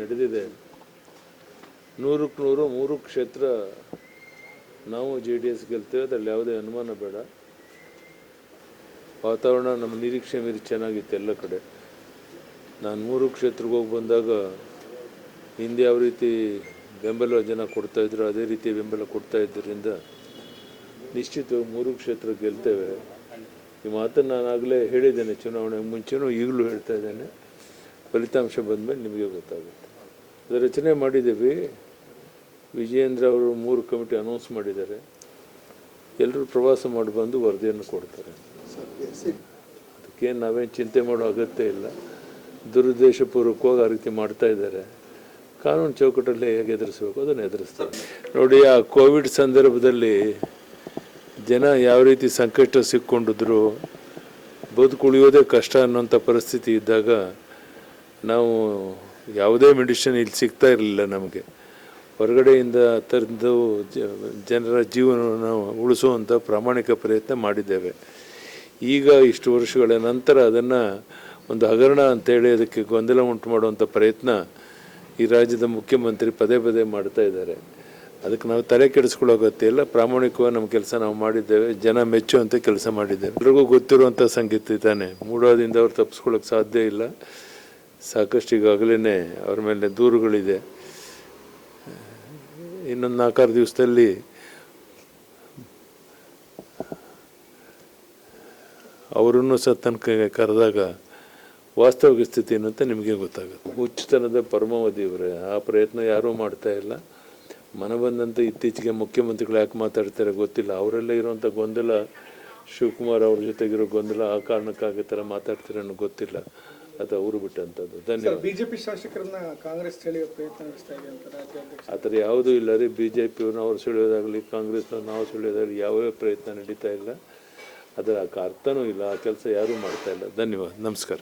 ಗೊತ್ತಿದೆ ನೂರಕ್ಕೆ ನೂರು, ಮೂರು ಕ್ಷೇತ್ರ ನಾವು ಜೆ ಡಿ ಎಸ್ ಗೆಲ್ತೇವೆ, ಅದರಲ್ಲಿ ಯಾವುದೇ ಅನುಮಾನ ಬೇಡ. ವಾತಾವರಣ ನಮ್ಮ ನಿರೀಕ್ಷೆ ಮೀರಿ ಚೆನ್ನಾಗಿತ್ತು ಎಲ್ಲ ಕಡೆ. ನಾನು ಮೂರು ಕ್ಷೇತ್ರಕ್ಕೆ ಹೋಗಿ ಬಂದಾಗ ಹಿಂದೆ ಯಾವ ರೀತಿ ಬೆಂಬಲ ಜನ ಕೊಡ್ತಾಯಿದ್ರು ಅದೇ ರೀತಿ ಬೆಂಬಲ ಕೊಡ್ತಾ ಇದ್ದರಿಂದ ನಿಶ್ಚಿತವಾಗಿ ಮೂರು ಕ್ಷೇತ್ರ ಗೆಲ್ತೇವೆ. ಈ ಮಾತನ್ನು ನಾನು ಆಗಲೇ ಹೇಳಿದ್ದೇನೆ ಚುನಾವಣೆ ಮುಂಚೆನೂ ಈಗಲೂ ಹೇಳ್ತಾ ಇದ್ದೇನೆ. ಫಲಿತಾಂಶ ಬಂದಮೇಲೆ ನಿಮಗೆ ಗೊತ್ತಾಗುತ್ತೆ. ಅದು ರಚನೆ ಮಾಡಿದ್ದೀವಿ. ವಿಜಯೇಂದ್ರ ಅವರು ಮೂರು ಕಮಿಟಿ ಅನೌನ್ಸ್ ಮಾಡಿದ್ದಾರೆ. ಎಲ್ಲರೂ ಪ್ರವಾಸ ಮಾಡಿ ಬಂದು ವರದಿಯನ್ನು ಕೊಡ್ತಾರೆ. ಅದಕ್ಕೇನು ನಾವೇನು ಚಿಂತೆ ಮಾಡೋ ಅಗತ್ಯ ಇಲ್ಲ. ದುರುದ್ದೇಶಪೂರ್ವಕವಾಗಿ ಆ ರೀತಿ ಮಾಡ್ತಾ ಇದ್ದಾರೆ. ಕಾನೂನು ಚೌಕಟ್ಟಲ್ಲಿ ಹೇಗೆ ಎದುರಿಸಬೇಕು ಅದನ್ನು ಎದುರಿಸ್ತಾರೆ. ನೋಡಿ, ಆ ಕೋವಿಡ್ ಸಂದರ್ಭದಲ್ಲಿ ಜನ ಯಾವ ರೀತಿ ಸಂಕಷ್ಟ ಸಿಕ್ಕೊಂಡಿದ್ರು, ಬದುಕುಳಿಯೋದೇ ಕಷ್ಟ ಅನ್ನೋಂಥ ಪರಿಸ್ಥಿತಿ ಇದ್ದಾಗ ನಾವು ಯಾವುದೇ ಮೆಡಿಷನ್ ಇಲ್ಲಿ ಸಿಗ್ತಾ ಇರಲಿಲ್ಲ ನಮಗೆ. ಹೊರಗಡೆಯಿಂದ ತರದ್ದು ಜ- ಜನರ ಜೀವನವನ್ನು ಉಳಿಸುವಂಥ ಪ್ರಾಮಾಣಿಕ ಪ್ರಯತ್ನ ಮಾಡಿದ್ದೇವೆ. ಈಗ ಇಷ್ಟು ವರ್ಷಗಳ ನಂತರ ಅದನ್ನು ಒಂದು ಹಗರಣ ಅಂತೇಳಿ ಅದಕ್ಕೆ ಗೊಂದಲ ಉಂಟು ಮಾಡುವಂಥ ಪ್ರಯತ್ನ ಈ ರಾಜ್ಯದ ಮುಖ್ಯಮಂತ್ರಿ ಪದೇ ಪದೇ ಮಾಡ್ತಾ ಇದ್ದಾರೆ. ಅದಕ್ಕೆ ನಾವು ತಲೆ ಕೆಡಿಸ್ಕೊಳ್ಳೋ ಅಗತ್ಯ ಪ್ರಾಮಾಣಿಕವಾಗಿ ನಮ್ಮ ಕೆಲಸ ನಾವು ಮಾಡಿದ್ದೇವೆ. ಜನ ಮೆಚ್ಚುವಂಥ ಕೆಲಸ ಮಾಡಿದ್ದೇವೆ. ಎಲ್ರಿಗೂ ಗೊತ್ತಿರುವಂಥ ಸಂಗೀತ ತಾನೆ. ಮೂಡೋದಿಂದ ಅವ್ರು ತಪ್ಪಿಸ್ಕೊಳ್ಳೋಕೆ ಸಾಧ್ಯ ಇಲ್ಲ. ಸಾಕಷ್ಟು ಈಗಾಗಲೇ ಅವ್ರ ಮೇಲೆ ದೂರುಗಳಿದೆ. ಇನ್ನೊಂದು ನಾಲ್ಕಾರು ದಿವಸದಲ್ಲಿ ಅವರನ್ನು ಸಹ ತನಕ ಕರೆದಾಗ ವಾಸ್ತವಿಕ ಸ್ಥಿತಿ ಏನು ಅಂತ ನಿಮಗೆ ಗೊತ್ತಾಗುತ್ತೆ. ಹುಚ್ಚುತನದ ಪರಮಾವಧಿ ಇವರೇ ಆ ಪ್ರಯತ್ನ ಯಾರೂ ಮಾಡ್ತಾ ಇಲ್ಲ. ಮನ ಬಂದಂತ ಇತ್ತೀಚೆಗೆ ಮುಖ್ಯಮಂತ್ರಿಗಳು ಯಾಕೆ ಮಾತಾಡ್ತಾರೆ ಗೊತ್ತಿಲ್ಲ. ಅವರೆಲ್ಲ ಇರುವಂಥ ಗೊಂದಲ ಶಿವಕುಮಾರ್ ಅವ್ರ ಜೊತೆಗಿರೋ ಗೊಂದಲ ಆ ಕಾರಣಕ್ಕಾಗಿ ಥರ ಮಾತಾಡ್ತಾರೆ ಅನ್ನೋ ಗೊತ್ತಿಲ್ಲ. ಅದು ಊರು ಬಿಟ್ಟಂಥದ್ದು ಧನ್ಯವಾದ. ಬಿಜೆಪಿ ಶಾಸಕರನ್ನ ಕಾಂಗ್ರೆಸ್ ಸೆಳೆಯೋ ಪ್ರಯತ್ನ ನಡೆಸ್ತಾ ಇದೆ ಅಂತ ರಾಜ್ಯಾಧ್ಯಕ್ಷ ಆ ಥರ ಯಾವುದೂ ಇಲ್ಲ ರೀ. ಬಿ ಜೆ ಪಿಯವ್ರನ್ನ ಅವ್ರು ಸೆಳೆಯೋದಾಗಲಿ ಕಾಂಗ್ರೆಸ್ನವ್ರು ನಾವು ಸೆಳೆಯೋದಾಗಲಿ ಯಾವ್ಯಾವ ಪ್ರಯತ್ನ ನಡೀತಾ ಇಲ್ಲ. ಅದರ ಅರ್ಥನೂ ಇಲ್ಲ ಆ ಕೆಲಸ ಯಾರೂ ಮಾಡ್ತಾ ಇಲ್ಲ. ಧನ್ಯವಾದ. ನಮಸ್ಕಾರ.